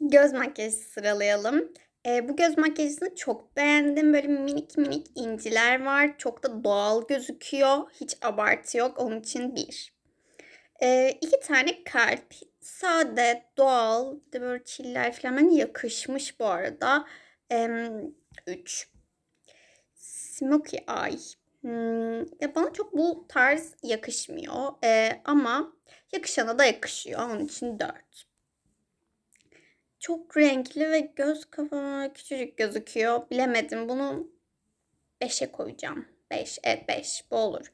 Göz makyajı sıralayalım. Eee, bu göz makyajını çok beğendim. Böyle minik minik inciler var. Çok da doğal gözüküyor. Hiç abartı yok. Onun için 1. Eee, 2 tane kalp. Sade, doğal, bir böyle çiller falan. Bence yakışmış bu arada. Emm, 3. Smokey eye. Hımm, ya bana çok bu tarz yakışmıyor. Eee, ama yakışana da yakışıyor. Onun için 4. Çok renkli ve göz kapağım küçücük gözüküyor. Bilemedim. Bunu 5'e koyacağım. 5, evet 5 bu olur.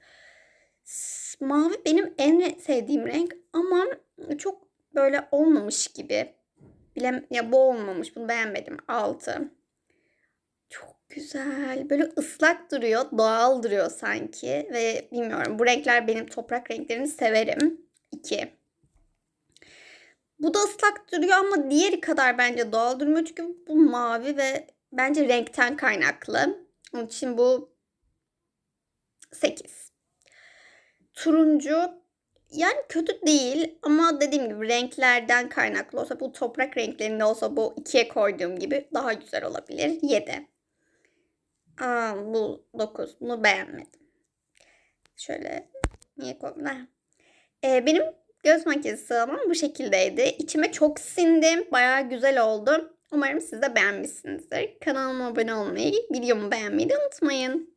Mavi benim en sevdiğim renk ama çok böyle olmamış gibi. Bilem ya bu olmamış. Bunu beğenmedim. 6. Çok güzel. Böyle ıslak duruyor. Doğal duruyor sanki ve bilmiyorum. Bu renkler benim toprak renklerini severim. 2. Bu da ıslak duruyor ama diğeri kadar bence doğal durmuyor. Çünkü bu mavi ve bence renkten kaynaklı. Onun için bu 8. Turuncu yani kötü değil ama dediğim gibi renklerden kaynaklı olsa bu toprak renklerinde olsa bu 2'ye koyduğum gibi daha güzel olabilir. 7. A, bu 9. Bunu beğenmedim. Şöyle niye koydum? Eee, benim göz makyajı sıralamam bu şekildeydi. İçime çok sindi. Bayağı güzel oldu. Umarım siz de beğenmişsinizdir. Kanalıma abone olmayı, videomu beğenmeyi de unutmayın.